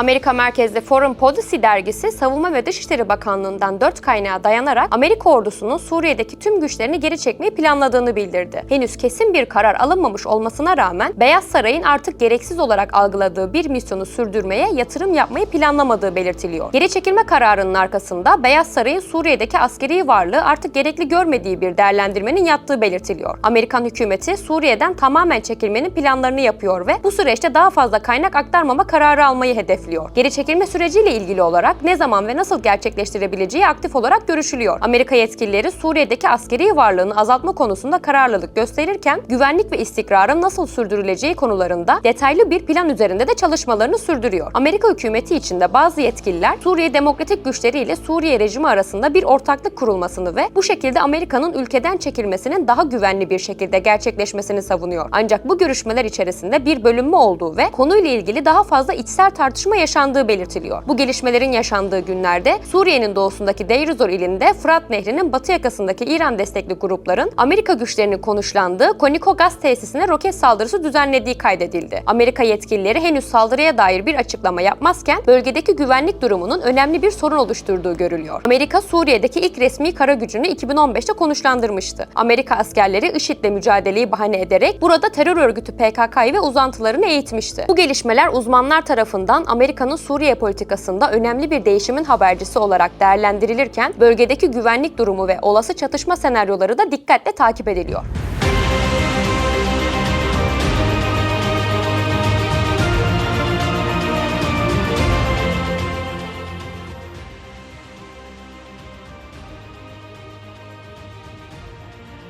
Amerika merkezli Foreign Policy dergisi Savunma ve Dışişleri Bakanlığı'ndan 4 kaynağa dayanarak Amerika ordusunun Suriye'deki tüm güçlerini geri çekmeyi planladığını bildirdi. Henüz kesin bir karar alınmamış olmasına rağmen Beyaz Saray'ın artık gereksiz olarak algıladığı bir misyonu sürdürmeye yatırım yapmayı planlamadığı belirtiliyor. Geri çekilme kararının arkasında Beyaz Saray'ın Suriye'deki askeri varlığı artık gerekli görmediği bir değerlendirmenin yattığı belirtiliyor. Amerikan hükümeti Suriye'den tamamen çekilmenin planlarını yapıyor ve bu süreçte daha fazla kaynak aktarmama kararı almayı hedefliyor. Geri çekilme süreciyle ilgili olarak ne zaman ve nasıl gerçekleştirebileceği aktif olarak görüşülüyor. Amerika yetkilileri Suriye'deki askeri varlığını azaltma konusunda kararlılık gösterirken güvenlik ve istikrarın nasıl sürdürüleceği konularında detaylı bir plan üzerinde de çalışmalarını sürdürüyor. Amerika hükümeti içinde bazı yetkililer Suriye demokratik güçleri ile Suriye rejimi arasında bir ortaklık kurulmasını ve bu şekilde Amerika'nın ülkeden çekilmesinin daha güvenli bir şekilde gerçekleşmesini savunuyor. Ancak bu görüşmeler içerisinde bir bölünme olduğu ve konuyla ilgili daha fazla içsel tartışma yaşandığı belirtiliyor. Bu gelişmelerin yaşandığı günlerde Suriye'nin doğusundaki Deir ez-Zor ilinde Fırat Nehri'nin batı yakasındaki İran destekli grupların Amerika güçlerinin konuşlandığı Koniko gaz tesisine roket saldırısı düzenlediği kaydedildi. Amerika yetkilileri henüz saldırıya dair bir açıklama yapmazken bölgedeki güvenlik durumunun önemli bir sorun oluşturduğu görülüyor. Amerika Suriye'deki ilk resmi kara gücünü 2015'te konuşlandırmıştı. Amerika askerleri IŞİD'le mücadeleyi bahane ederek burada terör örgütü PKK'yı ve uzantılarını eğitmişti. Bu gelişmeler uzmanlar tarafından Amerika'nın Suriye politikasında önemli bir değişimin habercisi olarak değerlendirilirken bölgedeki güvenlik durumu ve olası çatışma senaryoları da dikkatle takip ediliyor.